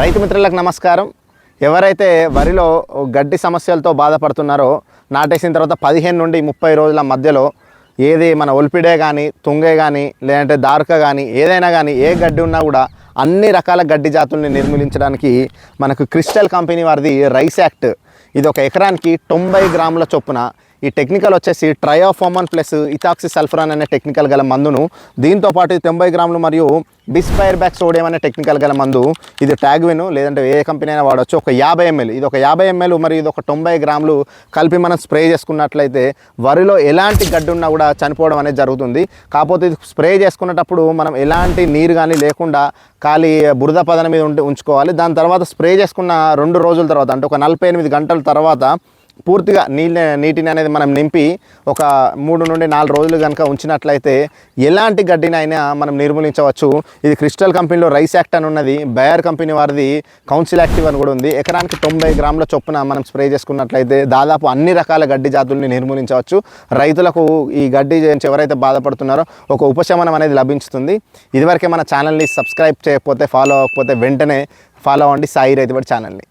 రైతు మిత్రులకు నమస్కారం. ఎవరైతే వరిలో గడ్డి సమస్యలతో బాధపడుతున్నారో నాటేసిన తర్వాత పదిహేను నుండి ముప్పై రోజుల మధ్యలో ఏది మన ఒలిపిడే కానీ తుంగే కానీ లేదంటే దారుక కానీ ఏదైనా కానీ ఏ గడ్డి ఉన్నా కూడా అన్ని రకాల గడ్డి జాతుల్ని నిర్మూలించడానికి మనకు క్రిస్టల్ కంపెనీ వారిది రైస్ యాక్ట్. ఇది ఒక ఎకరానికి తొంభై గ్రాముల చొప్పున ఈ టెక్నికల్ వచ్చేసి ట్రయోఫోమన్ ప్లస్ ఇథాక్సి సల్ఫరాన్ అనే టెక్నికల్ గల మందును దీంతో పాటు తొంభై గ్రాములు మరియు బిస్పైర్ బ్యాక్ సోడియం అనే టెక్నికల్ గల మందు ఇది ట్యాగ్విన్ లేదంటే ఏ కంపెనీ అయినా వాడచ్చు. ఒక యాభై ఎంఎల్ ఇది ఒక యాభై ఎంఎల్ మరియు ఇది ఒక తొంభై గ్రాములు కలిపి మనం స్ప్రే చేసుకున్నట్లయితే వరిలో ఎలాంటి గడ్డి ఉన్నా కూడా చనిపోవడం అనేది జరుగుతుంది. కాకపోతే ఇది స్ప్రే చేసుకునేటప్పుడు మనం ఎలాంటి నీరు కానీ లేకుండా ఖాళీ బురద పదన మీద ఉండి ఉంచుకోవాలి. దాని తర్వాత స్ప్రే చేసుకున్న రెండు రోజుల తర్వాత అంటే ఒక నలభై ఎనిమిది గంటల తర్వాత పూర్తిగా నీళ్ళ నీటిని అనేది మనం నింపి ఒక మూడు నుండి నాలుగు రోజులు కనుక ఉంచినట్లయితే ఎలాంటి గడ్డినైనా మనం నిర్మూలించవచ్చు. ఇది క్రిస్టల్ కంపెనీలో రైస్ యాక్ట్ అని ఉన్నది. బయర్ కంపెనీ వారిది కౌన్సిల్ యాక్టివ్ అని కూడా ఉంది. ఎకరానికి తొంభై గ్రాముల చొప్పున మనం స్ప్రే చేసుకున్నట్లయితే దాదాపు అన్ని రకాల గడ్డి జాతుల్ని నిర్మూలించవచ్చు. రైతులకు ఈ గడ్డి నుంచి ఎవరైతే బాధపడుతున్నారో ఒక ఉపశమనం అనేది లభించుతుంది. ఇదివరకే మన ఛానల్ని సబ్స్క్రైబ్ చేయకపోతే ఫాలో అవ్వకపోతే వెంటనే ఫాలో అవ్వండి. సాయి రైతుబడి ఛానల్ని.